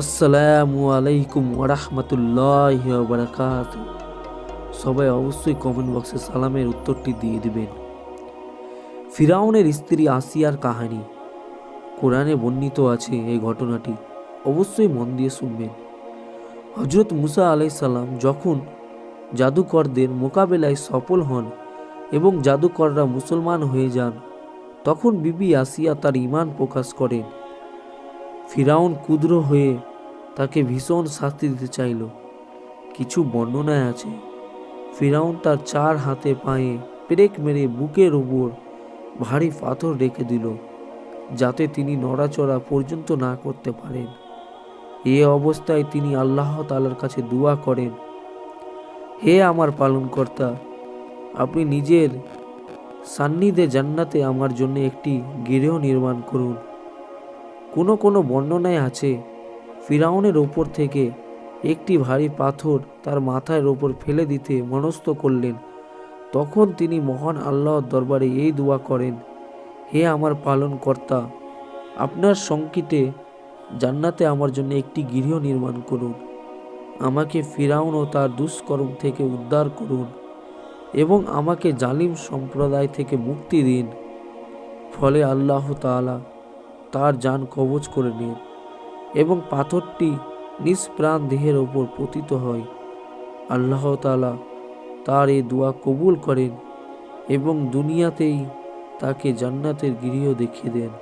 আসসালামু আলাইকুম ওরহমতুল্লাহ বারাকাত সবাই অবশ্যই কমেন্ট বক্সে সালামের উত্তরটি দিয়ে দিবেন। ফিরাউনের স্ত্রী আসিয়ার কাহিনী। কোরআনে বর্ণিত আছে এই ঘটনাটি। অবশ্যই মন দিয়ে শুনবেন। হজরত মুসা আলাইসাল্লাম যখন জাদুকরদের মোকাবেলায় সফল হন এবং জাদুকররা মুসলমান হয়ে যান, তখন বিবি আসিয়া তার ঈমান প্রকাশ করেন। ফিরাউন ক্ষুদ্র হয়ে তাকে ভীষণ শাস্তি দিতে চাইল। কিছু বর্ণনায় আছে, ফিরাউন তার চার হাতে পায়ে পেরেক মেরে বুকের ওপর ভারী পাথর রেখে দিল, যাতে তিনি নড়াচড়া পর্যন্ত না করতে পারেন। এ অবস্থায় তিনি আল্লাহ তালার কাছে দোয়া করেন, হে আমার পালনকর্তা, আপনি নিজের সান্নিধ্যে জান্নাতে আমার জন্য একটি গৃহ নির্মাণ করুন। কোনো কোনো বর্ণনায় আছে, ফিরাউনের ওপর থেকে একটি ভারী পাথর তার মাথার ওপর ফেলে দিতে মনস্থ করলেন। তখন তিনি মহান আল্লাহর দরবারে এই দোয়া করেন, হে আমার পালনকর্তা, আপনার সংকিতে জান্নাতে আমার জন্য একটি গৃহ নির্মাণ করুন। আমাকে ফিরাউন ও তার দুষ্কর্ম থেকে উদ্ধার করুন এবং আমাকে জালিম সম্প্রদায় থেকে মুক্তি দিন। ফলে আল্লাহ তাআলা তার যান কবজ করে নেন এবং পাথরটি নিষ্প্রাণ দেহের ওপর পতিত হয়। আল্লাহ তালা তার এই দোয়া কবুল করেন এবং দুনিয়াতেই তাকে জান্নাতের গৃহ দেখিয়ে দেন।